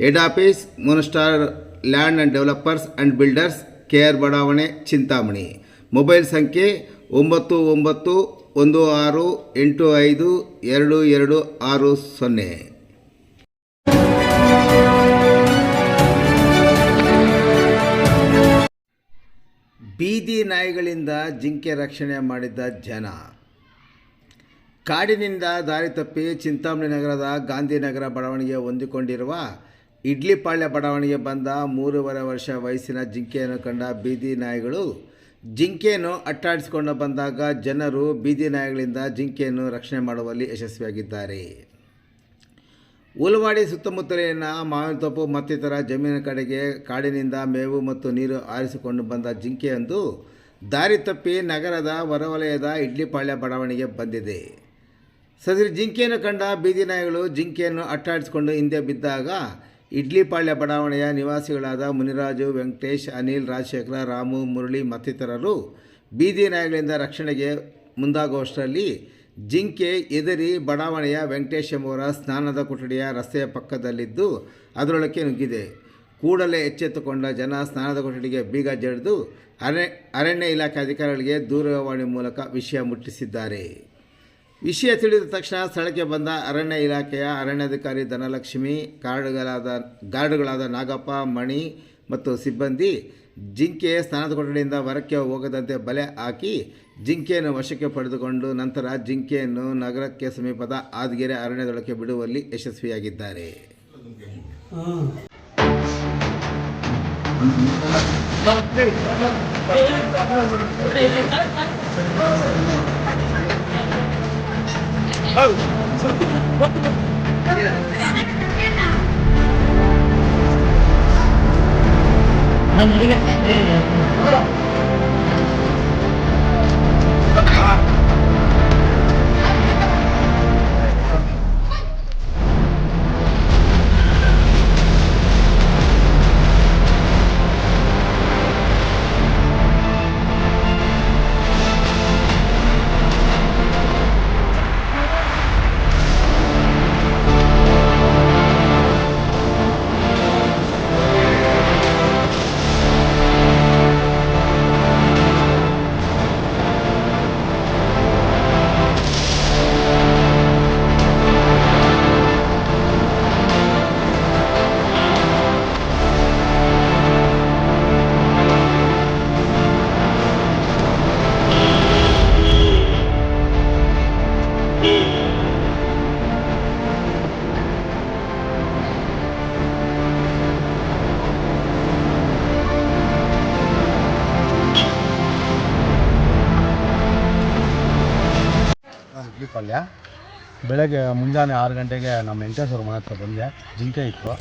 Head office moonstar land and developers and builders K R ಬಡಾವಣೆ Chintamani mobile ಸಂಖ್ಯೆ ಒಂಬತ್ತು ಒಂಬತ್ತು ಒಂದು ಆರು ಎಂಟು ಐದು ಎರಡು ಎರಡು ಆರು ಸೊನ್ನೆ. ಬೀದಿ ನಾಯಿಗಳಿಂದ ಜಿಂಕೆ ರಕ್ಷಣೆ ಮಾಡಿದ್ದ ಜನ. ಕಾಡಿನಿಂದ ದಾರಿ ತಪ್ಪಿ ಚಿಂತಾಮಣಿ ನಗರದ ಗಾಂಧಿನಗರ ಬಡಾವಣೆಗೆ ಹೊಂದಿಕೊಂಡಿರುವ ಇಡ್ಲಿಪಾಳ್ಯ ಬಡಾವಣೆಗೆ ಬಂದ ಮೂರುವರೆ ವರ್ಷ ವಯಸ್ಸಿನ ಜಿಂಕೆಯನ್ನು ಕಂಡ ಬೀದಿ ನಾಯಿಗಳು ಜಿಂಕೆಯನ್ನು ಅಟ್ಟಾಡಿಸಿಕೊಂಡು ಬಂದಾಗ ಜನರು ಬೀದಿ ನಾಯಿಗಳಿಂದ ಜಿಂಕೆಯನ್ನು ರಕ್ಷಣೆ ಮಾಡುವಲ್ಲಿ ಯಶಸ್ವಿಯಾಗಿದ್ದಾರೆ. ಉಲವಾಡಿ ಸುತ್ತಮುತ್ತಲಿನ ಮಾವಿನತೋಪು ಮತ್ತಿತರ ಜಮೀನಿನ ಕಡೆಗೆ ಕಾಡಿನಿಂದ ಮೇವು ಮತ್ತು ನೀರು ಆರಿಸಿಕೊಂಡು ಬಂದ ಜಿಂಕೆಯೊಂದು ದಾರಿ ತಪ್ಪಿ ನಗರದ ಹೊರವಲಯದ ಇಡ್ಲಿಪಾಳ್ಯ ಬಡಾವಣೆಗೆ ಬಂದಿದೆ. ಸದರಿ ಜಿಂಕೆಯನ್ನು ಕಂಡ ಬೀದಿ ನಾಯಿಗಳು ಜಿಂಕೆಯನ್ನು ಅಟ್ಟಾಡಿಸಿಕೊಂಡು ಹಿಂದೆ ಬಿದ್ದಾಗ ಇಡ್ಲಿಪಾಳ್ಯ ಬಡಾವಣೆಯ ನಿವಾಸಿಗಳಾದ ಮುನಿರಾಜು, ವೆಂಕಟೇಶ್, ಅನಿಲ್, ರಾಜಶೇಖರ, ರಾಮು, ಮುರಳಿ ಮತ್ತಿತರರು ಬೀದಿ ನಾಯಿಗಳಿಂದ ರಕ್ಷಣೆಗೆ ಮುಂದಾಗುವಷ್ಟರಲ್ಲಿ ಜಿಂಕೆ ಎದರಿ ಬಡಾವಣೆಯ ವೆಂಕಟೇಶ್ ಎಂಬುವರ ಸ್ನಾನದ ಕೊಠಡಿಯ ರಸ್ತೆಯ ಪಕ್ಕದಲ್ಲಿದ್ದು ಅದರೊಳಕ್ಕೆ ನುಗ್ಗಿದೆ. ಕೂಡಲೇ ಎಚ್ಚೆತ್ತುಕೊಂಡ ಜನ ಸ್ನಾನದ ಕೊಠಡಿಗೆ ಬೀಗ ಜಡಿದು ಅರಣ್ಯ ಅರಣ್ಯ ಇಲಾಖೆ ಅಧಿಕಾರಿಗಳಿಗೆ ದೂರವಾಣಿ ಮೂಲಕ ವಿಷಯ ಮುಟ್ಟಿಸಿದ್ದಾರೆ. ವಿಷಯ ತಿಳಿದ ತಕ್ಷಣ ಸ್ಥಳಕ್ಕೆ ಬಂದ ಅರಣ್ಯ ಇಲಾಖೆಯ ಅರಣ್ಯಾಧಿಕಾರಿ ಧನಲಕ್ಷ್ಮಿ ಗಾರ್ಡ್ಗಳಾದ ಗಾರ್ಡ್ಗಳಾದ ನಾಗಪ್ಪ, ಮಣಿ ಮತ್ತು ಸಿಬ್ಬಂದಿ ಜಿಂಕೆ ಸ್ನಾನದ ಕೊಠಡಿಯಿಂದ ಹೊರಕ್ಕೆ ಹೋಗದಂತೆ ಬಲೆ ಹಾಕಿ ಜಿಂಕೆಯನ್ನು ವಶಕ್ಕೆ ಪಡೆದುಕೊಂಡು ನಂತರ ಜಿಂಕೆಯನ್ನು ನಗರಕ್ಕೆ ಸಮೀಪದ ಆದಗೆರೆ ಅರಣ್ಯದೊಳಕ್ಕೆ ಬಿಡುವಲ್ಲಿ ಯಶಸ್ವಿಯಾಗಿದ್ದಾರೆ. 哦，什么？什么？看见了？看见？ಇಡ್ಲಿ ಪಲ್ಯ ಬೆಳಗ್ಗೆ ಮುಂಜಾನೆ ಆರು ಗಂಟೆಗೆ ನಮ್ಮ ವೆಂಕಟೇಶ್ವರ ಮನೆ ಹತ್ರ ಬಂದೆ. ಜಿಂಕೆ ಇತ್ತು.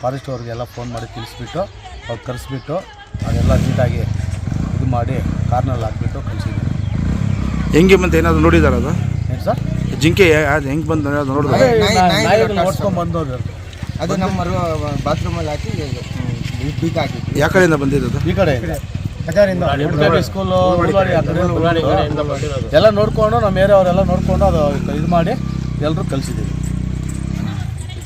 ಫಾರೆಸ್ಟ್ ಅವ್ರಿಗೆಲ್ಲ ಫೋನ್ ಮಾಡಿ ತಿಳಿಸ್ಬಿಟ್ಟು ಅವ್ರು ಕರೆಸ್ಬಿಟ್ಟು ಅದೆಲ್ಲ ನೀಟಾಗಿ ಇದು ಮಾಡಿ ಕಾರ್ನಲ್ಲಿ ಹಾಕ್ಬಿಟ್ಟು ಕಳಿಸಿದ್ವಿ ಹೆಂಗೆ ಮತ್ತೆ ಏನಾದರೂ ನೋಡಿದಾರ ಅದು? ಏನು ಸರ್? ಜಿಂಕೆ ಅದು ಹೆಂಗೆ ಬಂದು ನೋಡಿದ್ರೆ ಅದೇ ನಾಯಿ- ನಾ- ನಾಯಿ ನಾಯಿಗಳು ಕಟ್ಸ್ಕೊಂಡು. ಓಡ್ಸ್ಕೊಂಡ್ ಬಂದವ್ರು ಅದು ನಮ್ಮ ಬಾತ್ರೂಮಲ್ಲಿ ಹಾಕಿ ಬೀಗ ಹಾಕಿದ್ವಿ ಯಾವ ಕಡೆಯಿಂದ ಬಂದಿದ್ದು ಅದು? ಈ ಕಡೆ ಸ್ಕೂಲು ಎಲ್ಲ ನೋಡ್ಕೊಂಡು ನಮ್ಮ ಏರಿಯಾವರೆಲ್ಲ ನೋಡ್ಕೊಂಡು ಅದು ಇದು ಮಾಡಿ ಎಲ್ಲರೂ ಕಲಿಸಿದ್ದೀವಿ